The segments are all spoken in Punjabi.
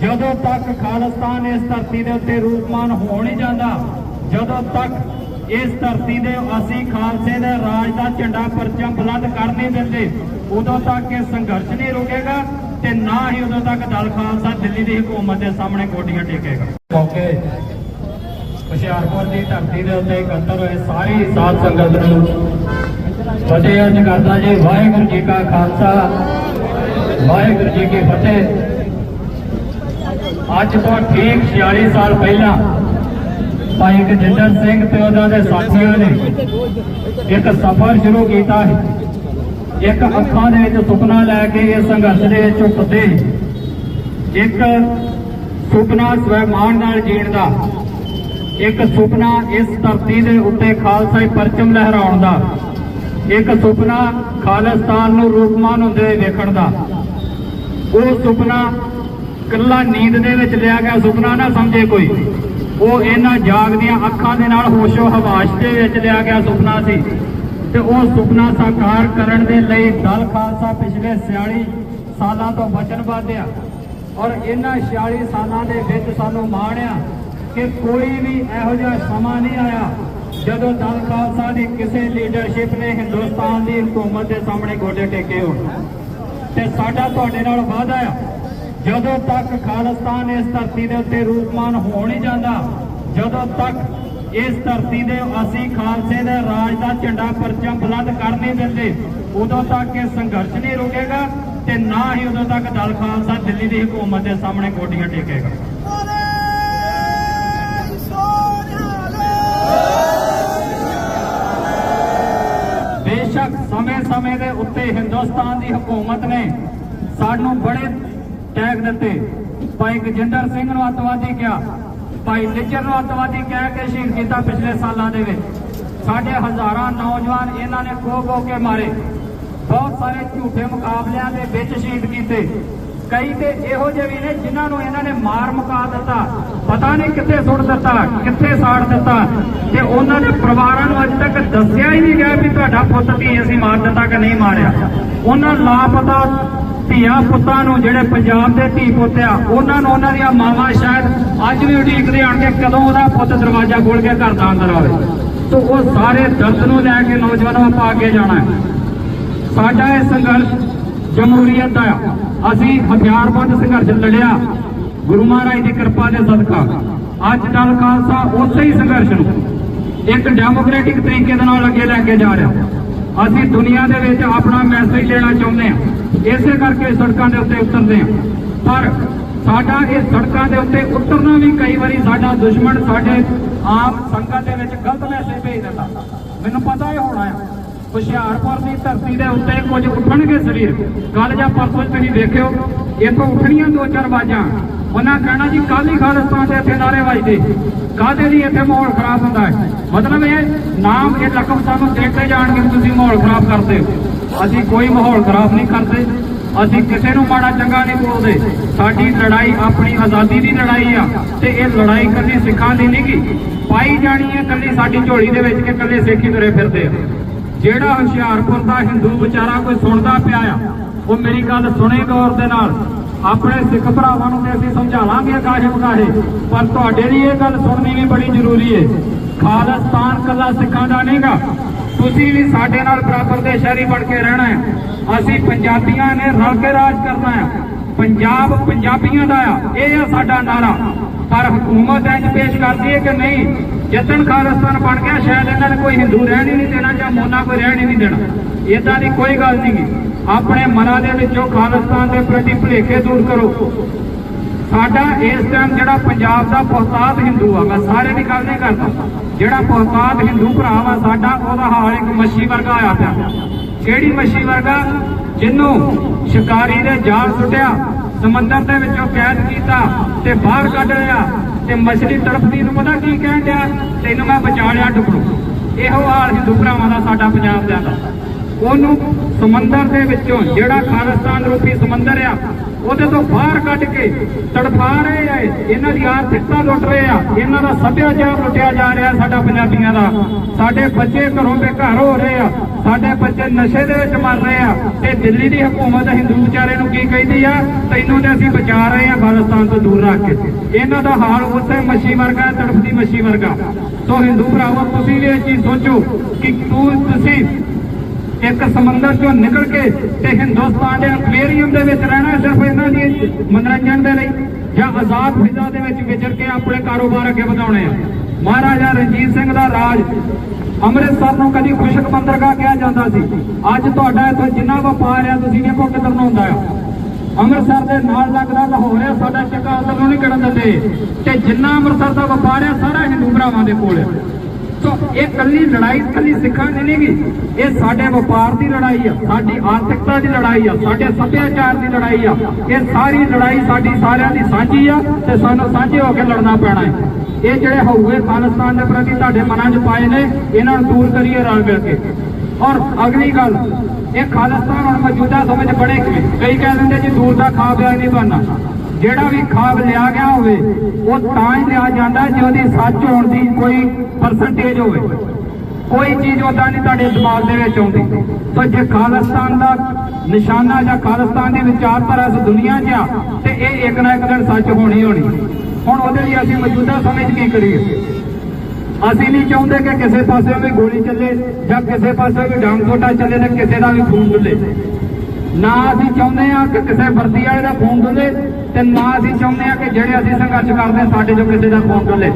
ਜਦੋਂ ਤੱਕ ਖਾਲਿਸਤਾਨ ਇਸ ਧਰਤੀ ਦੇ ਉੱਤੇ ਰੂਪਮਾਨ ਹੋ ਨਹੀਂ ਜਾਂਦਾ, ਜਦੋਂ ਤੱਕ ਇਸ ਧਰਤੀ ਦੇ ਅਸੀਂ ਖਾਲਸੇ ਦੇ ਰਾਜ ਦਾ ਝੰਡਾ ਪਰਚਮ ਬੁਲੰਦ ਕਰ ਨਹੀਂ ਦਿੰਦੇ, ਉਦੋਂ ਤੱਕ ਇਹ ਸੰਘਰਸ਼ ਨਹੀਂ ਰੁਕੇਗਾ ਤੇ ਨਾ ਹੀ ਉਦੋਂ ਤੱਕ ਦਲ ਖਾਲਸਾ ਦਿੱਲੀ ਦੀ ਹਕੂਮਤ ਦੇ ਸਾਹਮਣੇ ਕੋਟੀਆਂ ਟੇਕੇਗਾ। ਮੌਕੇ ਹੁਸ਼ਿਆਰਪੁਰ ਦੀ ਧਰਤੀ ਦੇ ਉੱਤੇ ਇਕੱਤਰ ਹੋਏ ਸਾਰੀ ਸਾਧ ਸੰਗਤ ਨੂੰ ਫਤਿਹ ਅਰਜ ਕਰਦਾ ਜੀ, ਵਾਹਿਗੁਰੂ ਜੀ ਕਾ ਖਾਲਸਾ, ਵਾਹਿਗੁਰੂ ਜੀ ਕੀ ਫਤਿਹ। ਅੱਜ ਤੋਂ ਠੀਕ 46 ਸਾਲ ਪਹਿਲਾਂ ਭਾਈ ਗਜਿੰਦਰ ਸਿੰਘ ਤੇ ਉਹਨਾਂ ਦੇ ਸਾਥੀਆਂ ਨੇ ਇੱਕ ਸਫ਼ਰ ਸ਼ੁਰੂ ਕੀਤਾ ਹੈ ਇੱਕ ਅੱਖਾਂ ਦੇ ਵਿੱਚ ਸੁਪਨਾ ਲੈ ਕੇ ਇਸ ਸੰਘਰਸ਼ ਦੇ ਵਿੱਚ ਉਤਰਦੇ ਇੱਕ ਸੁਪਨਾ ਸਵੈਮਾਨ ਨਾਲ ਜੀਣ ਦਾ ਇੱਕ ਸੁਪਨਾ ਇਸ ਧਰਤੀ ਦੇ ਉੱਤੇ ਖਾਲਸਾ ਪਰਚਮ ਲਹਿਰਾਉਣ ਦਾ ਇੱਕ ਸੁਪਨਾ ਖਾਲਿਸਤਾਨ ਨੂੰ ਰੂਪਮਾਨ ਹੁੰਦੇ ਵੇਖਣ ਦਾ। ਉਹ ਸੁਪਨਾ ਕੱਲਾ ਨੀਂਦ ਦੇ ਵਿੱਚ ਲਿਆ ਗਿਆ, ਸੁਪਨਾ ਨਾ ਸਮਝੇ ਕੋਈ। ਉਹ ਇਹਨਾਂ ਜਾਗਦੀਆਂ ਅੱਖਾਂ ਦੇ ਨਾਲ ਹੋਸ਼ੋ ਹਵਾਸ਼ ਦੇ ਵਿੱਚ ਲਿਆ ਗਿਆ ਸੁਪਨਾ ਸੀ। ਤੇ ਉਹ ਸੁਪਨਾ ਸਾਕਾਰ ਕਰਨ ਦੇ ਲਈ ਦਲ ਖਾਲਸਾ ਪਿਛਲੇ 46 ਸਾਲਾਂ ਤੋਂ ਵਚਨਬੱਧ ਆ ਔਰ ਇਹਨਾਂ 46 ਸਾਲਾਂ ਦੇ ਵਿੱਚ ਸਾਨੂੰ ਮਾਣ ਆ ਕਿ ਕੋਈ ਵੀ ਇਹੋ ਜਿਹਾ ਸਮਾਂ ਨਹੀਂ ਆਇਆ ਜਦੋਂ ਦਲ ਖਾਲਸਾ ਦੀ ਕਿਸੇ ਲੀਡਰਸ਼ਿਪ ਨੇ ਹਿੰਦੁਸਤਾਨ ਦੀ ਹਕੂਮਤ ਦੇ ਸਾਹਮਣੇ ਗੋਡੇ ਟੇਕੇ ਹੋਣ ਤੇ ਸਾਡਾ ਤੁਹਾਡੇ ਨਾਲ ਵਾਅਦਾ ਆ ਜਦੋਂ ਤੱਕ ਖਾਲਿਸਤਾਨ ਇਸ ਧਰਤੀ ਦੇ ਉੱਤੇ ਰੂਪਮਾਨ ਹੋ ਨਹੀਂ ਜਾਂਦਾ, ਜਦੋਂ ਤੱਕ ਇਸ ਧਰਤੀ ਦੇ ਅਸੀਂ ਖਾਲਸੇ ਦੇ ਰਾਜ ਦਾ ਝੰਡਾ ਪਰਚਮ ਬੁਲੰਦ ਕਰ ਨਹੀਂ ਦਿੰਦੇ, ਉਦੋਂ ਤੱਕ ਇਹ ਸੰਘਰਸ਼ ਨਹੀਂ ਰੁਕੇਗਾ ਤੇ ਨਾ ਹੀ ਉਦੋਂ ਤੱਕ ਦਲ ਖਾਲਸਾ ਦਿੱਲੀ ਦੀ ਹਕੂਮਤ ਦੇ ਸਾਹਮਣੇ ਗੋਡੀਆਂ ਟੇਕੇਗਾ। ਬੇਸ਼ੱਕ ਸਮੇਂ-ਸਮੇਂ ਦੇ ਉੱਤੇ ਹਿੰਦੁਸਤਾਨ ਦੀ ਹਕੂਮਤ ਨੇ ਸਾਨੂੰ ਬੜੇ ਟੈਗ ਦਿੱਤੇ। ਭਾਈ ਗਜਿੰਦਰ ਸਿੰਘ ਨੂੰ ਅੱਤਵਾਦੀ ਕਿਹਾ। ਭਾਈ ਨਿੱਜਰ ਨੂੰ ਅੱਤਵਾਦੀ ਕਹਿ ਕੇ ਸ਼ਹੀਦ ਕੀਤਾ ਪਿਛਲੇ ਸਾਲਾਂ ਦੇ ਵਿੱਚ। ਸਾਡੇ ਹਜ਼ਾਰਾਂ ਨੌਜਵਾਨ ਇਹਨਾਂ ਨੇ ਖੋ ਖੋ ਕੇ ਮਾਰੇ। ਬਹੁਤ ਸਾਰੇ ਝੂਠੇ ਮੁਕਾਬਲਿਆਂ ਦੇ ਵਿੱਚ ਸ਼ਹੀਦ ਕੀਤੇ। ਕਈ ਤੇ ਇਹੋ ਜਿਹੇ ਵੀ ਨੇ ਜਿਨ੍ਹਾਂ ਨੂੰ ਇਹਨਾਂ ਨੇ ਮਾਰ ਮੁਕਾ ਦਿੱਤਾ। ਪਤਾ ਨਹੀਂ ਕਿੱਥੇ ਸੁੱਟ ਦਿੱਤਾ, ਕਿੱਥੇ ਸਾੜ ਦਿੱਤਾ। ਤੇ ਉਹਨਾਂ ਦੇ ਪਰਿਵਾਰਾਂ ਨੂੰ ਅੱਜ ਤੱਕ ਦੱਸਿਆ ਹੀ ਨਹੀਂ ਗਿਆ ਵੀ ਤੁਹਾਡਾ ਪੁੱਤ ਧੀ ਅਸੀਂ ਮਾਰ ਦਿੱਤਾ ਕਿ ਨਹੀਂ ਮਾਰਿਆ। ਉਹਨਾਂ ਲਾਪਤਾ ਧੀਆ ਪੁੱਤਾਂ ਨੂੰ ਜਿਹੜੇ ਪੰਜਾਬ ਦੇ ਧੀ ਪੁੱਤ ਆ, ਉਹਨਾਂ ਨੂੰ ਉਹਨਾਂ ਦੀਆਂ ਮਾਵਾਂ ਸ਼ਾਇਦ ਅੱਜ ਵੀ ਉਡੀਕਦੇ ਆਣ ਕੇ ਕਦੋਂ ਉਹਦਾ ਪੁੱਤ ਦਰਵਾਜ਼ਾ ਖੋਲ ਕੇ ਘਰ ਦਾ ਅੰਦਰ ਆਵੇ। ਸੋ ਉਹ ਸਾਰੇ ਦਰਦ ਨੂੰ ਲੈ ਕੇ ਨੌਜਵਾਨਾਂ ਪਾ ਕੇ ਜਾਣਾ ਸਾਡਾ ਇਹ ਸੰਘਰਸ਼ ਜਮਹੂਰੀਅਤ ਦਾ ਅਸੀਂ ਹਥਿਆਰਬੰਦ ਸੰਘਰਸ਼ ਲੜਿਆ। ਗੁਰੂ ਮਹਾਰਾਜ ਦੀ ਕਿਰਪਾ ਦੇ ਸਦਕਾ। ਅੱਜ ਕੱਲ ਖਾਲਸਾ ਉਸੇ ਹੀ ਸੰਘਰਸ਼ ਨੂੰ ਇੱਕ ਡੈਮੋਕ੍ਰੈਟਿਕ ਤਰੀਕੇ ਦੇ ਨਾਲ ਅੱਗੇ ਲੈ ਕੇ ਜਾ ਰਿਹਾ। ਅਸੀਂ ਦੁਨੀਆ ਦੇ ਵਿੱਚ ਆਪਣਾ ਮੈਸੇਜ ਦੇਣਾ ਚਾਹੁੰਦੇ ਹਾਂ। ਇਸੇ ਕਰਕੇ ਸੜਕਾਂ ਦੇ ਉੱਤੇ ਉਤਰਦੇ ਹਾਂ। ਪਰ ਸਾਡਾ ਇਹ ਸੜਕਾਂ ਦੇ ਉੱਤੇ ਉਤਰਨਾ ਵੀ ਕਈ ਵਾਰੀ ਸਾਡਾ ਦੁਸ਼ਮਣ ਸਾਡੇ ਆਮ ਸੰਗਤ ਦੇ ਵਿੱਚ ਗਲਤ ਮੈਸੇਜ ਭੇਜ ਦਿੰਦਾ। ਮੈਨੂੰ ਪਤਾ ਇਹ ਹੋਣਾ ਹੈ ਹੁਸ਼ਿਆਰਪੁਰ ਦੀ ਧਰਤੀ ਦੇ ਉੱਤੇ ਕੁਝ ਉੱਠਣਗੇ ਸਰੀਰ। ਕੱਲ ਜਾਂ ਪਰਸੋਂ ਤੁਸੀਂ ਦੇਖਿਓ ਇੱਥੋਂ ਉੱਠਣੀਆਂ ਦੋ ਚਾਰ ਆਵਾਜ਼ਾਂ। ਉਹਨਾਂ ਕਹਿਣਾ ਜੀ ਕੱਲ ਹੀ ਖਾਲਿਸਤਾਨ ਦੇ ਇੱਥੇ ਨਾਰੇ ਵੱਜਦੇ ਕਾਹਦੇ ਲਈ ਇੱਥੇ ਮਾਹੌਲ ਖਰਾਬ ਹੁੰਦਾ ਹੈ? ਮਤਲਬ ਇਹ ਨਾਮ ਇਹ ਲਕਬ ਸਾਨੂੰ ਦੇਖਦੇ ਜਾਣਗੇ ਤੁਸੀਂ ਮਾਹੌਲ ਖਰਾਬ ਕਰਦੇ ਹੋ। ਅਸੀਂ ਕੋਈ ਮਾਹੌਲ ਖਰਾਬ ਨਹੀਂ ਕਰਦੇ। ਅਸੀਂ ਕਿਸੇ ਨੂੰ ਮਾੜਾ ਚੰਗਾ ਨਹੀਂ ਬੋਲਦੇ। ਸਾਡੀ ਲੜਾਈ ਆਪਣੀ ਆਜ਼ਾਦੀ ਦੀ ਲੜਾਈ ਆ ਤੇ ਇਹ ਲੜਾਈ ਕੱਲੀ ਸਿੱਖਾਂ ਦੀ ਨਹੀਂ ਗੀ ਪਾਈ ਜਾਣੀ ਹੈ ਕੱਲੀ ਸਾਡੀ ਝੋਲੀ ਦੇ ਵਿੱਚ ਕਿ ਕੱਲੇ ਸਿੱਖੀ ਤੁਰੇ ਫਿਰਦੇ ਆ। ਜਿਹੜਾ ਹੁਸ਼ਿਆਰਪੁਰ ਦਾ ਹਿੰਦੂ ਵਿਚਾਰਾ ਕੋਈ ਸੁਣਦਾ ਪਿਆ ਆ, ਉਹ ਮੇਰੀ ਗੱਲ ਸੁਣੇ ਗੌਰ ਦੇ ਨਾਲ। ਆਪਣੇ ਸਿੱਖ ਭਰਾਵਾਂ ਨੂੰ ਤੇ ਅਸੀਂ ਸਮਝਾਵਾਂਗੇ ਅਕਾਸ਼ੇ ਮਕਾਹੇ ਪਰ ਤੁਹਾਡੇ ਲਈ ਇਹ ਗੱਲ ਸੁਣਨੀ ਵੀ ਬੜੀ ਜ਼ਰੂਰੀ ਹੈ ਖਾਲਿਸਤਾਨ ਕੱਲਾ ਸਿੱਖਾਂ ਦਾ ਨਹੀਂਗਾ। ਤੁਸੀਂ ਵੀ ਸਾਡੇ ਨਾਲ ਬਰਾਬਰ ਦੇ ਸ਼ਹਿਰੀ ਬਣ ਕੇ ਰਹਿਣਾ ਹੈ। ਅਸੀਂ ਪੰਜਾਬੀਆਂ ਨੇ ਰਲ ਕੇ ਰਾਜ ਕਰਨਾ ਹੈ। ਪੰਜਾਬ ਪੰਜਾਬੀਆਂ ਦਾ ਆ, ਇਹ ਆ ਸਾਡਾ ਨਾਰਾ। ਪਰ ਹਕੂਮਤ ਇੰਜ ਪੇਸ਼ ਕਰਦੀ ਹੈ ਕਿ ਨਹੀਂ? ਜਿੱਦਣ ਖਾਲਿਸਤਾਨ ਬਣ ਗਿਆ, ਸ਼ਾਇਦ ਇਹਨਾਂ ਨੇ ਕੋਈ ਹਿੰਦੂ ਰਹਿਣ ਹੀ ਨਹੀਂ ਦੇਣਾ ਜਾਂ ਮੋਨਾ ਕੋਈ ਰਹਿਣ ਹੀ ਨਹੀਂ ਦੇਣਾ। ਇਦਾਂ ਦੀ ਕੋਈ ਗੱਲ ਨਹੀਂ। ਆਪਣੇ ਮਨਾਂ ਦੇ ਵਿੱਚੋਂ ਖਾਲਿਸਤਾਨ ਦੇ ਪ੍ਰਤੀ ਭੁਲੇਖੇ ਦੂਰ ਕਰੋ। ਸਾਡਾ ਇਸ ਟਾਈਮ ਜਿਹੜਾ ਪੰਜਾਬ ਦਾ ਬਹੁਤਾਤ ਹਿੰਦੂ ਆ, ਮੈਂ ਸਾਰੇ ਦੀ ਗੱਲ ਨਹੀਂ ਕਰਦਾ। ਜਿਹੜਾ ਬਹੁਤਾਤ ਹਿੰਦੂ ਭਰਾ ਵਾ ਸਾਡਾ ਉਹਦਾ ਹਾਲ ਇੱਕ ਮੱਛੀ ਵਰਗਾ ਹੋਇਆ ਪਿਆ। ਕਿਹੜੀ ਮੱਛੀ ਵਰਗਾ? ਜਿਹਨੂੰ ਸ਼ਿਕਾਰੀ ਨੇ ਜਾਲ ਸੁੱਟਿਆ, ਸਮੁੰਦਰ ਦੇ ਵਿੱਚੋਂ ਕੈਦ ਕੀਤਾ ਤੇ ਬਾਹਰ ਕੱਢ ਲਿਆ ਤੇ ਮਛਲੀ ਤੜਪਦੀ ਨੂੰ ਪਤਾ ਕੀ ਕਹਿਣ ਡਿਆ? ਤੈਨੂੰ ਮੈਂ ਬਚਾ ਲਿਆ ਟੁਕੜੋ। ਇਹੋ ਹਾਲ ਹਿੰਦੂ ਭਰਾਵਾਂ ਦਾ ਸਾਡਾ ਪੰਜਾਬ ਦਾ। ਉਹਨੂੰ ਸਮੁੰਦਰ ਦੇ ਵਿੱਚੋਂ ਜਿਹੜਾ ਖਾਲਿਸਤਾਨ ਰੂਪੀ ਸਮੁੰਦਰ ਆ ਉਹਦੇ ਤੋਂ ਬਾਹਰ ਕੱਢ ਕੇ ਤੜਫਾ ਰਹੇ ਆ ਇਹਨਾਂ ਦੀ ਆਰਥਿਕਤਾ ਲੁੱਟ ਰਹੇ ਆ। ਇਹਨਾਂ ਦਾ ਸੱਭਿਆਚਾਰ ਲੁੱਟਿਆ ਜਾ ਰਿਹਾ ਸਾਡਾ ਪੰਜਾਬੀਆਂ ਦਾ। ਸਾਡੇ ਬੱਚੇ ਘਰੋਂ ਬੇਘਰ ਹੋ ਰਹੇ ਆ। ਸਾਡੇ ਬੱਚੇ ਨਸ਼ੇ ਦੇ ਵਿੱਚ ਮਰ ਰਹੇ ਆ। ਤੇ ਦਿੱਲੀ ਦੀ ਹਕੂਮਤ ਹਿੰਦੂ ਵਿਚਾਰੇ ਨੂੰ ਕੀ ਕਹਿੰਦੀ ਆ? ਤੈਨੂੰ ਤੇ ਅਸੀਂ ਬਚਾ ਰਹੇ ਆ ਖਾਲਿਸਤਾਨ ਤੋਂ ਦੂਰ ਰੱਖ ਕੇ। ਇਹਨਾਂ ਦਾ ਹਾਲ ਉੱਥੇ ਮੱਛੀ ਵਰਗਾ, ਤੜਫਦੀ ਮੱਛੀ ਵਰਗਾ। ਸੋ ਹਿੰਦੂ ਭਰਾਵੋ, ਤੁਸੀਂ ਵੀ ਇਹ ਚੀਜ਼ ਸੋਚੋ ਕਿ ਤੂੰ ਤੁਸੀਂ ਇੱਕ ਸਮੁੰਦਰ ਚੋਂ ਨਿਕਲ ਕੇ ਤੇ ਹਿੰਦੁਸਤਾਨ ਦੇ ਐਕਵੇਰੀਅਮ ਦੇ ਵਿੱਚ ਰਹਿਣਾ ਸਿਰਫ ਇਹਨਾਂ ਦੀ ਮਨੋਰੰਜਨ ਦੇ ਲਈ ਜਾਂ ਆਜ਼ਾਦ ਫਿਜ਼ਾ ਦੇ ਵਿੱਚ ਵਿਚਰ ਕੇ ਆਪਣੇ ਕਾਰੋਬਾਰ ਅੱਗੇ ਵਧਾਉਣੇ ਆ। ਮਹਾਰਾਜਾ ਰਣਜੀਤ ਸਿੰਘ ਦਾ ਰਾਜ ਅੰਮ੍ਰਿਤਸਰ ਨੂੰ ਕਦੀ ਖੁਸ਼ਕ ਬੰਦਰਗਾਹ ਕਿਹਾ ਜਾਂਦਾ ਸੀ। ਅੱਜ ਤੁਹਾਡਾ ਇੱਥੇ ਜਿੰਨਾ ਵਪਾਰ ਆ, ਤੁਸੀਂ ਵੇਖੋ ਕਿੱਧਰ ਨੂੰ ਹੁੰਦਾ ਆ। ਅੰਮ੍ਰਿਤਸਰ ਦੇ ਨਾਲ ਲੱਗਦਾ ਲਾਹੌਰ ਆ, ਸਾਡਾ ਚੱਕਾ ਉਧਰ ਨੂੰ ਨਹੀਂ ਕਰਨ ਦਿੰਦੇ। ਤੇ ਜਿੰਨਾ ਅੰਮ੍ਰਿਤਸਰ ਦਾ ਵਪਾਰ ਆ, ਸਾਰਾ ਹਿੰਦੂ ਭਰਾਵਾਂ ਦੇ ਕੋਲ ਆ। ਇਹ ਕੱਲੀ ਲੜਾਈ ਕੱਲੀ ਸਿੱਖਾਂ ਦੀ ਨਹੀਂ ਗੀ ਇਹ ਸਾਡੇ ਵਪਾਰ ਦੀ ਲੜਾਈ ਆ, ਸਾਡੀ ਆਰਥਿਕਤਾ ਦੀ ਲੜਾਈ ਆ, ਸਾਡੇ ਸੱਭਿਆਚਾਰ ਦੀ ਲੜਾਈ ਆ। ਇਹ ਸਾਰੀ ਲੜਾਈ ਸਾਡੀ ਸਾਰਿਆਂ ਦੀ ਸਾਂਝੀ ਆ ਤੇ ਸਾਨੂੰ ਸਾਂਝੇ ਹੋ ਕੇ ਲੜਨਾ ਪੈਣਾ ਹੈ। ਇਹ ਜਿਹੜੇ ਹਊਏ ਖਾਲਿਸਤਾਨ ਦੇ ਪ੍ਰਤੀ ਤੁਹਾਡੇ ਮਨਾਂ 'ਚ ਪਾਏ ਨੇ, ਇਹਨਾਂ ਨੂੰ ਦੂਰ ਕਰੀਏ ਰਲ ਮਿਲ ਕੇ। ਔਰ ਅਗਲੀ ਗੱਲ, ਇਹ ਖਾਲਿਸਤਾਨ ਹੁਣ ਮੌਜੂਦਾ ਸਮੇਂ 'ਚ ਬੜੇ ਕਈ ਕਹਿ ਦਿੰਦੇ ਜੀ ਦੂਰ ਦਾ ਖਾ ਪਿਆ ਨਹੀਂ ਬਣਨਾ। ਜਿਹੜਾ ਵੀ ਖਾਬ ਲਿਆ ਗਿਆ ਹੋਵੇ, ਉਹ ਤਾਂ ਹੀ ਲਿਆ ਜਾਂਦਾ ਜੇ ਉਹਦੀ ਸੱਚ ਹੋਣ ਦੀ ਕੋਈ ਪਰਸੈਂਟੇਜ ਹੋਵੇ। ਕੋਈ ਚੀਜ਼ ਉਦਾਂ ਨਹੀਂ ਤੁਹਾਡੇ ਦਿਮਾਗ ਦੇ ਵਿੱਚ ਆਉਂਦੀ। ਸੋ ਜੇ ਖਾਲਿਸਤਾਨ ਦਾ ਨਿਸ਼ਾਨਾ ਜਾਂ ਖਾਲਿਸਤਾਨ ਦੀ ਵਿਚਾਰਧਾਰਾ ਇਸ ਦੁਨੀਆ 'ਚ ਆ, ਤੇ ਇਹ ਇੱਕ ਨਾ ਇੱਕ ਦਿਨ ਸੱਚ ਹੋਣੀ ਹੋਣੀ। ਹੁਣ ਉਹਦੇ ਲਈ ਅਸੀਂ ਮੌਜੂਦਾ ਸਮੇਂ 'ਚ ਕੀ ਕਰੀਏ? ਅਸੀਂ ਨਹੀਂ ਚਾਹੁੰਦੇ ਕਿ ਕਿਸੇ ਪਾਸੇ ਵੀ ਗੋਲੀ ਚੱਲੇ ਜਾਂ ਕਿਸੇ ਪਾਸੇ ਵੀ ਡਾਂਗ ਛੋਟਾ ਚੱਲੇ ਤੇ ਕਿਸੇ ਦਾ ਵੀ ਖੂਨ ਡੁੱਲੇ। ਨਾ ਅਸੀਂ ਚਾਹੁੰਦੇ ਆ ਕਿ ਕਿਸੇ ਵਰਦੀ ਵਾਲੇ ਦਾ ਖੂਨ ਡੁੱਲੇ ਤੇ ਨਾ ਅਸੀਂ ਚਾਹੁੰਦੇ ਆ ਕਿ ਜਿਹੜੇ ਅਸੀਂ ਸੰਘਰਸ਼ ਕਰਦੇ ਹਾਂ, ਸਾਡੇ ਚੋਂ ਕਿਸੇ ਦਾ ਖੂਨ ਡੁੱਲੇ।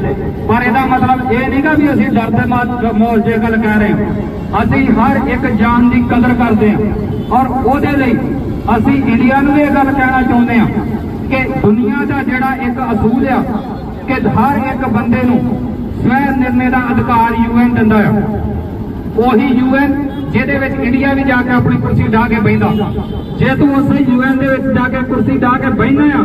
ਪਰ ਇਹਦਾ ਮਤਲਬ ਇਹ ਨਹੀਂਗਾ ਵੀ ਅਸੀਂ ਡਰ ਦੇ ਮਾਹੌਲ 'ਚ ਗੱਲ ਕਹਿ ਰਹੇ ਹਾਂ। ਅਸੀਂ ਹਰ ਇੱਕ ਜਾਨ ਦੀ ਕਦਰ ਕਰਦੇ ਹਾਂ ਔਰ ਉਹਦੇ ਲਈ ਅਸੀਂ ਇੰਡੀਆ ਨੂੰ ਵੀ ਇਹ ਗੱਲ ਕਹਿਣਾ ਚਾਹੁੰਦੇ ਹਾਂ ਕਿ ਦੁਨੀਆ ਦਾ ਜਿਹੜਾ ਇੱਕ ਅਸੂਲ ਆ ਕਿ ਹਰ ਇੱਕ ਬੰਦੇ ਨੂੰ ਸਵੈ ਨਿਰਣੇ ਦਾ ਅਧਿਕਾਰ ਯੂਐਨ ਦਿੰਦਾ ਆ। ਉਹੀ ਯੂਐਨ ਜਿਹਦੇ ਵਿੱਚ ਇੰਡੀਆ ਵੀ ਜਾ ਕੇ ਆਪਣੀ ਕੁਰਸੀ ਢਾ ਕੇ ਬੈਂਦਾ ਜੇ ਤੂੰ ਉਸ ਯੂਐਨ ਦੇ ਵਿੱਚ ਜਾ ਕੇ ਕੁਰਸੀ ਢਾ ਕੇ ਬੈਠਣਾ ਆ,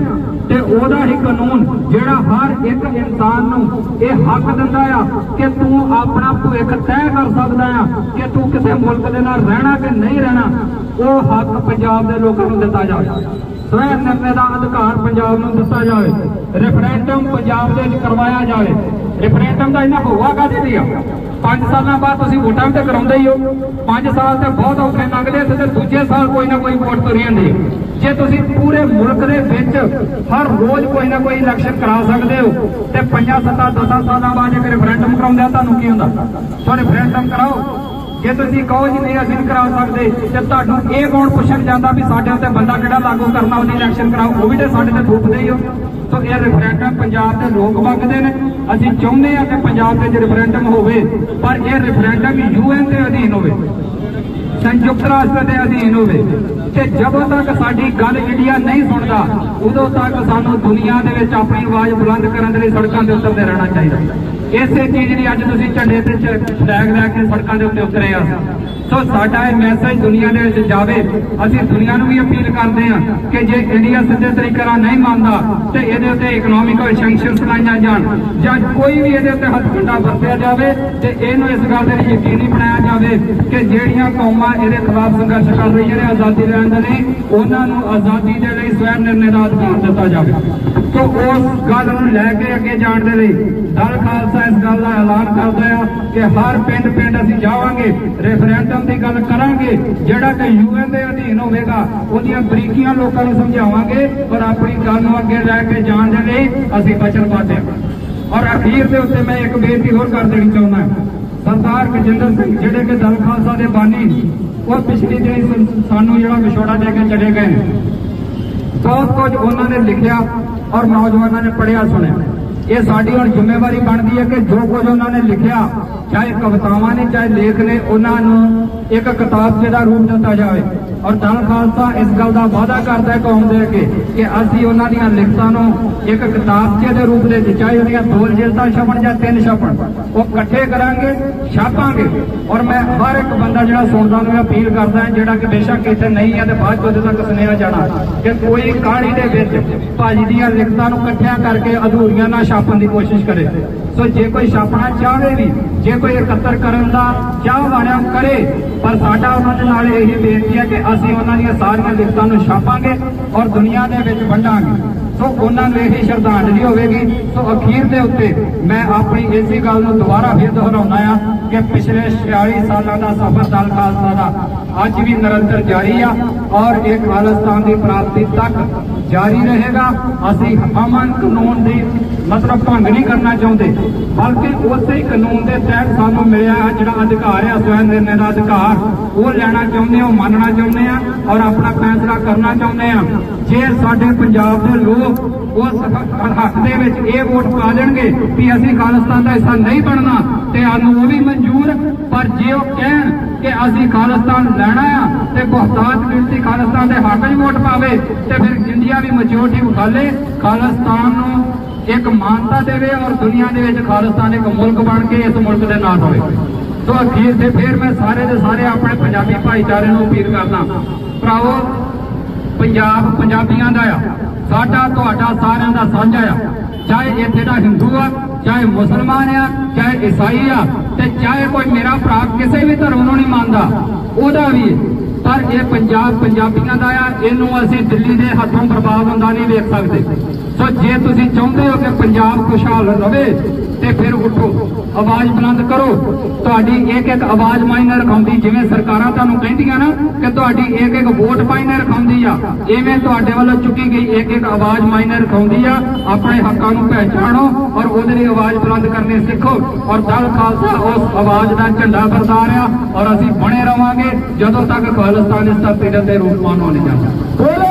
ਤੇ ਉਹਦਾ ਹੀ ਕਾਨੂੰਨ ਜਿਹੜਾ ਹਰ ਇੱਕ ਇਨਸਾਨ ਨੂੰ ਇਹ ਹੱਕ ਦਿੰਦਾ ਆ ਕਿ ਤੂੰ ਆਪਣਾ ਭਵਿੱਖ ਤੈਅ ਕਰ ਸਕਦਾ ਆ ਕਿ ਤੂੰ ਕਿਸੇ ਮੁਲਕ ਦੇ ਨਾਲ ਰਹਿਣਾ ਕਿ ਨਹੀਂ ਰਹਿਣਾ, ਉਹ ਹੱਕ ਪੰਜਾਬ ਦੇ ਲੋਕਾਂ ਨੂੰ ਦਿੱਤਾ ਜਾਵੇ। ਸਵੈ ਨਿਰਣੇ ਦਾ ਅਧਿਕਾਰ ਪੰਜਾਬ ਨੂੰ ਦਿੱਤਾ ਜਾਵੇ। ਰੈਫਰੈਂਡਮ ਪੰਜਾਬ ਦੇ ਵਿੱਚ ਕਰਵਾਇਆ ਜਾਵੇ। ਰੈਫਰੈਂਡਮ ਦਾ ਇਹਨਾਂ ਹੋਊਗਾ ਕਾਹਦੇ ਲਈ ਆ? ਪੰਜ ਸਾਲਾਂ ਬਾਅਦ ਤੁਸੀਂ ਵੋਟਾਂ ਵੀ ਤਾਂ ਕਰਾਉਂਦੇ ਹੀ ਹੋ। ਪੰਜ ਸਾਲ ਤੇ ਬਹੁਤ ਔਖੇ ਲੰਘਦੇ ਤੇ ਦੂਜੇ ਸਾਲ ਕੋਈ ਨਾ ਕੋਈ ਵੋਟ ਤੁਰੀ ਜਾਂਦੀ ਜੇ ਤੁਸੀਂ ਪੂਰੇ ਮੁਲਕ ਦੇ ਵਿੱਚ ਹਰ ਰੋਜ਼ ਕੋਈ ਨਾ ਕੋਈ ਇਲੈਕਸ਼ਨ ਕਰਾ ਸਕਦੇ ਹੋ ਤੇ ਪੰਜਾਂ, ਸੱਤਾਂ ਦਸਾਂ ਸਾਲਾਂ ਬਾਅਦ ਜੇ ਰੈਫਰੈਂਡਮ ਕਰਾਉਂਦੇ ਆ, ਤੁਹਾਨੂੰ ਕੀ ਹੁੰਦਾ? ਸੋ ਰੈਫਰੈਂਡਮ ਕਰਾਓ। ਜੇ ਤੁਸੀਂ ਕਹੋ ਜੀ ਨਹੀਂ, ਅਸੀਂ ਨਹੀਂ ਕਰਾ ਸਕਦੇ, ਤੇ ਤੁਹਾਨੂੰ ਇਹ ਕੌਣ ਪੁੱਛਣ ਜਾਂਦਾ ਵੀ ਸਾਡੇ ਉੱਤੇ ਬੰਦਾ ਕਿਹੜਾ ਲਾਗੂ ਕਰਨਾ, ਉਹਦੀ ਇਲੈਕਸ਼ਨ ਕਰਾਓ, ਉਹ ਵੀ ਤੇ ਸਾਡੇ ਤੇ ਥੁੱਕਦੇ ਹੀ ਹੋ। ਸੋ ਇਹ ਰੈਫਰੈਂਡਮ ਪੰਜਾਬ ਦੇ ਲੋਕ ਮੰਗਦੇ ਨੇ। ਅਸੀਂ ਚਾਹੁੰਦੇ ਹਾਂ ਕਿ ਪੰਜਾਬ ਦੇ ਰੈਫਰੈਂਡਮ ਹੋਵੇ, ਪਰ ਇਹ ਰੈਫਰੈਂਡਮ ਯੂਐਨ ਦੇ ਅਧੀਨ ਹੋਵੇ, ਸੰਯੁਕਤ ਰਾਸ਼ਟਰ ਦੇ ਅਧੀਨ ਹੋਵੇ। ਤੇ ਜਦੋਂ ਤੱਕ ਸਾਡੀ ਗੱਲ ਇੰਡੀਆ ਨਹੀਂ ਸੁਣਦਾ, ਉਦੋਂ ਤੱਕ ਸਾਨੂੰ ਦੁਨੀਆ ਦੇ ਵਿੱਚ ਆਪਣੀ ਆਵਾਜ਼ ਬੁਲੰਦ ਕਰਨ ਦੇ ਲਈ ਸੜਕਾਂ ਦੇ ਉੱਤੇ ਰਹਿਣਾ ਚਾਹੀਦਾ। ਇਸੇ ਚੀਜ਼ ਦੀ ਅੱਜ ਤੁਸੀਂ ਝੰਡੇ ਤੇ ਫਲੈਗ ਲੈ ਕੇ ਸੜਕਾਂ ਦੇ ਉੱਤੇ ਉਤਰੇ ਆ। ਸੋ ਸਾਡਾ ਇਹ ਮੈਸੇਜ ਦੁਨੀਆ ਦੇ ਵਿੱਚ ਜਾਵੇ। ਅਸੀਂ ਦੁਨੀਆ ਨੂੰ ਵੀ ਅਪੀਲ ਕਰਦੇ ਹਾਂ ਕਿ ਜੇ ਇੰਡੀਆ ਸਿੱਧੇ ਤਰੀਕੇ ਨਾਲ ਨਹੀਂ ਮੰਨਦਾ, ਤੇ ਇਹਦੇ ਉੱਤੇ ਇਕਨੋਮਿਕਲ ਸੈਂਕਸ਼ਨਸ ਲਾਈਆਂ ਜਾਣ ਜਾਂ ਕੋਈ ਵੀ ਇਹਦੇ ਉੱਤੇ ਹੱਥ ਹੱਥਕੰਡਾ ਵਰਤਿਆ ਜਾਵੇ, ਤੇ ਇਹਨੂੰ ਇਸ ਗੱਲ ਦੇ ਲਈ ਯਕੀਨੀ ਬਣਾਇਆ ਜਾਵੇ ਕਿ ਜਿਹੜੀਆਂ ਕੌਮਾਂ ਇਹਦੇ ਖਿਲਾਫ ਸੰਘਰਸ਼ ਕਰ ਰਹੀਆਂ ਨੇ, ਆਜ਼ਾਦੀ ਲੈਣ ਦੇ ਲਈ, ਉਹਨਾਂ ਨੂੰ ਆਜ਼ਾਦੀ ਦੇ ਲਈ ਸਵੈ ਨਿਰਣੇ ਦਾ ਅਧਿਕਾਰ ਦਿੱਤਾ ਜਾਵੇ। ਸੋ ਉਸ ਗੱਲ ਨੂੰ ਲੈ ਕੇ ਅੱਗੇ ਜਾਣ ਦੇ ਲਈ ਦਲ ਖਾਲਸਾ ਇਸ ਗੱਲ ਦਾ ਐਲਾਨ ਕਰਦਾ ਆ ਕਿ ਹਰ ਪਿੰਡ ਪਿੰਡ ਅਸੀਂ ਜਾਵਾਂਗੇ ਰੈਫਰੈਂਡਮ ਦੀ ਗੱਲ ਕਰਾਂਗੇ, ਜਿਹੜਾ ਕਿ ਯੂਐਨ ਦੇ ਅਧੀਨ ਹੋਵੇਗਾ, ਉਹਦੀਆਂ ਬਰੀਕੀਆਂ ਲੋਕਾਂ ਨੂੰ ਸਮਝਾਵਾਂਗੇ, ਪਰ ਆਪਣੀ ਗੱਲ ਨੂੰ ਅੱਗੇ ਲੈ ਕੇ ਜਾਣ ਦੇ ਲਈ ਅਸੀਂ ਵਚਨਬੱਧ ਹਾਂ ਔਰ ਅਖੀਰ ਦੇ ਉੱਤੇ ਮੈਂ ਇੱਕ ਬੇਨਤੀ ਹੋਰ ਕਰ ਦੇਣੀ ਚਾਹੁੰਦਾ ਸਰਦਾਰ ਗਜਿੰਦਰ ਸਿੰਘ, ਜਿਹੜੇ ਕਿ ਦਲ ਖਾਲਸਾ ਦੇ ਬਾਨੀ, ਉਹ ਪਿਛਲੀ ਦਿਨ ਸਾਨੂੰ ਜਿਹੜਾ ਵਿਛੋੜਾ ਦੇ ਕੇ ਚਲੇ ਗਏ ਨੇ। ਬਹੁਤ ਕੁਝ ਉਹਨਾਂ ਨੇ ਲਿਖਿਆ ਔਰ ਨੌਜਵਾਨਾਂ ਨੇ ਪੜ੍ਹਿਆ ਸੁਣਿਆ। ਇਹ ਸਾਡੀ ਹੁਣ ਜ਼ਿੰਮੇਵਾਰੀ ਬਣਦੀ ਹੈ ਕਿ ਜੋ ਕੁਝ ਉਹਨਾਂ ਨੇ ਲਿਖਿਆ, ਚਾਹੇ ਕਵਿਤਾਵਾਂ ਨੇ, ਚਾਹੇ ਲੇਖ ਨੇ, ਉਹਨਾਂ ਨੂੰ ਇੱਕ ਕਿਤਾਬਚੇ ਦਾ ਰੂਪ ਦਿੱਤਾ ਜਾਵੇ। ਔਰ ਦਲ ਖਾਲਸਾ ਇਸ ਗੱਲ ਦਾ ਵਾਅਦਾ ਕਰਦਾ ਹੈ ਕੌਮ ਦੇ ਅੱਗੇ ਕਿ ਅਸੀਂ ਉਹਨਾਂ ਦੀਆਂ ਲਿਖਤਾਂ ਨੂੰ ਇੱਕ ਕਿਤਾਬਚੇ ਦੇ ਰੂਪ ਦੇ ਵਿੱਚ ਚਾਹੇ ਉਹਦੀਆਂ ਦੋ ਜਿਲਦਾਂ ਛਪਣ ਜਾਂ ਤਿੰਨ ਛਪਣ, ਉਹ ਇਕੱਠੇ ਕਰਾਂਗੇ, ਛਾਪਾਂਗੇ। ਔਰ ਮੈਂ ਹਰ ਇੱਕ ਬੰਦਾ ਜਿਹੜਾ ਸੁਣਦਾ ਨੂੰ ਅਪੀਲ ਕਰਦਾ ਹਾਂ, ਜਿਹੜਾ ਕਿ ਬੇਸ਼ੱਕ ਇੱਥੇ ਨਹੀਂ ਹੈ ਤੇ ਬਾਅਦ ਚ ਤੱਕ ਸੁਨੇਹਾ ਜਾਣਾ, ਕਿ ਕੋਈ ਕਹਾਣੀ ਦੇ ਵਿੱਚ ਭਾਜੀ ਦੀਆਂ ਲਿਖਤਾਂ ਨੂੰ ਇਕੱਠਿਆਂ ਕਰਕੇ ਅਧੂਰੀਆਂ ਨਾ ਛਾਪਣ ਦੀ ਕੋਸ਼ਿਸ਼ ਕਰੇ। ਸੋ ਜੇ ਕੋਈ ਛਾਪਣਾ ਚਾਹਵੇ ਵੀ, ਜੇ ਕੋਈ ਇਕੱਤਰ ਕਰਨ ਦਾ ਚਾਹ ਵਾਲਿਆ ਕਰੇ ਪਰ ਸਾਡਾ ਉਹਨਾਂ ਦੇ ਨਾਲ ਇਹੀ ਬੇਨਤੀ ਹੈ ਕਿ ਅਸੀਂ ਉਹਨਾਂ ਦੀਆਂ ਸਾਰੀਆਂ ਲਿਖਤਾਂ ਨੂੰ ਛਾਪਾਂਗੇ ਔਰ ਦੁਨੀਆ ਦੇ ਵਿੱਚ ਵੰਡਾਂਗੇ। ਸੋ ਉਹਨਾਂ ਨੂੰ ਇਹੀ ਸ਼ਰਧਾਂਜਲੀ ਹੋਵੇਗੀ। ਸੋ ਅਖੀਰ ਦੇ ਉੱਤੇ ਮੈਂ ਆਪਣੀ ਇਸੇ ਗੱਲ ਨੂੰ ਦੁਬਾਰਾ ਫਿਰ ਦੁਹਰਾਉਣਾ ਆ ਕਿ ਪਿਛਲੇ 46 ਸਾਲਾਂ ਦਾ ਸਫ਼ਰ ਦਲ ਖਾਲਸਾ ਦਾ ਅੱਜ ਵੀ ਨਿਰੰਤਰ ਜਾਰੀ ਆ ਔਰ ਇਹ ਖਾਲਿਸਤਾਨ ਦੀ ਪ੍ਰਾਪਤੀ ਤੱਕ ਜਾਰੀ ਰਹੇਗਾ। ਅਸੀਂ ਅਮਨ ਕਾਨੂੰਨ ਦੀ ਮਤਲਬ ਭੰਗ ਨਹੀਂ ਕਰਨਾ ਚਾਹੁੰਦੇ, ਬਲਕਿ ਉਸੇ ਹੀ ਕਾਨੂੰਨ ਦੇ ਤਹਿਤ ਸਾਨੂੰ ਮਿਲਿਆ ਜਿਹੜਾ ਅਧਿਕਾਰ ਹੈ ਸਵੈ ਨਿਰਣੇ ਦਾ ਅਧਿਕਾਰ। ਉਹ ਲੈਣਾ ਚਾਹੁੰਦੇ ਹਾਂ ਮੰਨਣਾ ਚਾਹੁੰਦੇ ਆ ਔਰ ਆਪਣਾ ਫੈਸਲਾ ਕਰਨਾ ਚਾਹੁੰਦੇ ਆ ਜੇ ਸਾਡੇ ਪੰਜਾਬ ਦੇ ਲੋਕ ਉਸ ਹੱਕ ਦੇ ਵਿੱਚ ਇਹ ਵੋਟ ਪਾ ਦੇਣਗੇ ਵੀ ਅਸੀਂ ਖਾਲਿਸਤਾਨ ਦਾ ਹਿੱਸਾ ਨਹੀਂ ਬਣਨਾ, ਤੇ ਸਾਨੂੰ ਉਹ ਵੀ ਮਨਜ਼ੂਰ। ਪਰ ਜੇ ਉਹ ਕਹਿਣ ਕਿ ਅਸੀਂ ਖਾਲਿਸਤਾਨ ਲੈਣਾ ਆ, ਤੇ ਬਹੁਤਾਤ ਗਿਣਤੀ ਖਾਲਿਸਤਾਨ ਦੇ ਹੱਕ 'ਚ ਵੋਟ ਪਾਵੇ, ਤੇ ਫਿਰ ਇੰਡੀਆ ਵੀ ਮੈਜੋਰਟੀ ਉਠਾਲੇ, ਖਾਲਿਸਤਾਨ ਨੂੰ ਇੱਕ ਮਾਨਤਾ ਦੇਵੇ ਔਰ ਦੁਨੀਆ ਦੇ ਵਿੱਚ ਖਾਲਿਸਤਾਨ ਇੱਕ ਮੁਲਕ ਬਣ ਕੇ ਇਸ ਮੁਲਕ ਦੇ ਨਾਲ ਹੋਵੇ ਸੋ ਅਖੀਰ ਤੇ ਫਿਰ ਮੈਂ ਸਾਰੇ ਦੇ ਸਾਰੇ ਆਪਣੇ ਪੰਜਾਬੀ ਭਾਈਚਾਰੇ ਨੂੰ ਅਪੀਲ ਕਰਦਾ। ਭਰਾਵੋ ਪੰਜਾਬ ਪੰਜਾਬੀਆਂ ਦਾ ਆ। ਸਾਡਾ, ਤੁਹਾਡਾ ਸਾਰਿਆਂ ਦਾ ਸਾਂਝਾ ਆ। ਚਾਹੇ ਇੱਥੇ ਦਾ ਹਿੰਦੂ ਆ, ਚਾਹੇ ਮੁਸਲਮਾਨ ਆ, ਚਾਹੇ ਈਸਾਈ ਆ, ਤੇ ਚਾਹੇ ਕੋਈ ਮੇਰਾ ਭਰਾ ਕਿਸੇ ਵੀ ਧਰਮ ਨੂੰ ਨਹੀਂ ਮੰਨਦਾ, ਉਹਦਾ ਵੀ। ਪਰ ਇਹ ਪੰਜਾਬ ਪੰਜਾਬੀਆਂ ਦਾ ਆ, ਇਹਨੂੰ ਅਸੀਂ ਦਿੱਲੀ ਦੇ ਹੱਥੋਂ ਬਰਬਾਦ ਹੁੰਦਾ ਨਹੀਂ ਵੇਖ ਸਕਦੇ। ਸੋ ਜੇ ਤੁਸੀਂ ਚਾਹੁੰਦੇ ਹੋ ਕਿ ਪੰਜਾਬ ਖੁਸ਼ਹਾਲ ਰਹੇ ਤੇ ਫਿਰ ਉੱਠੋ। ਆਵਾਜ਼ ਬੁਲੰਦ ਕਰੋ। ਤੁਹਾਡੀ ਇੱਕ ਇੱਕ ਆਵਾਜ਼ ਮਾਇਨੇ ਰਖਾਉਂਦੀ ਜਿਵੇਂ ਸਰਕਾਰਾਂ ਤੁਹਾਨੂੰ ਕਹਿੰਦੀਆਂ ਨਾ ਕਿ ਤੁਹਾਡੀ ਇੱਕ ਇੱਕ ਵੋਟ ਮਾਇਨੇ ਰਖਾਉਂਦੀ ਆ, ਇਵੇਂ ਤੁਹਾਡੇ ਵੱਲੋਂ ਚੁੱਕੀ ਗਈ ਇੱਕ ਇੱਕ ਆਵਾਜ਼ ਮਾਇਨੇ ਰਖਾਉਂਦੀ ਆ। ਆਪਣੇ ਹੱਕਾਂ ਨੂੰ ਪਹਿਚਾਣੋ ਔਰ ਉਹਦੇ ਲਈ ਆਵਾਜ਼ ਬੁਲੰਦ ਕਰਨੇ ਸਿੱਖੋ। ਔਰ ਦਲ ਖਾਲਸਾ ਉਸ ਆਵਾਜ਼ ਦਾ ਝੰਡਾ ਬਰਦਾਰ ਆ ਔਰ ਅਸੀਂ ਬਣੇ ਰਵਾਂਗੇ ਜਦੋਂ ਤੱਕ ਖਾਲਿਸਤਾਨ ਇਸ ਧਰਤੀ ਦੇ ਉੱਤੇ ਰੂਪਮਾਨ ਹੋ ਨਹੀਂ ਜਾਂਦਾ।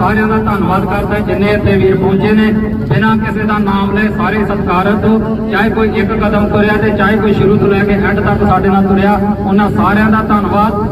ਸਾਰਿਆਂ ਦਾ ਧੰਨਵਾਦ ਕਰਦਾ ਜਿੰਨੇ ਇੱਥੇ ਵੀਰ ਪਹੁੰਚੇ ਨੇ, ਬਿਨਾਂ ਕਿਸੇ ਦਾ ਨਾਮ ਲਏ ਸਾਰੇ ਸਤਿਕਾਰਤ ਚਾਹੇ ਕੋਈ ਇੱਕ ਕਦਮ ਤੁਰਿਆ ਤੇ ਚਾਹੇ ਕੋਈ ਸ਼ੁਰੂ ਤੋਂ ਲੈ ਕੇ ਐਂਡ ਤੱਕ ਸਾਡੇ ਨਾਲ ਤੁਰਿਆ, ਉਹਨਾਂ ਸਾਰਿਆਂ ਦਾ ਧੰਨਵਾਦ।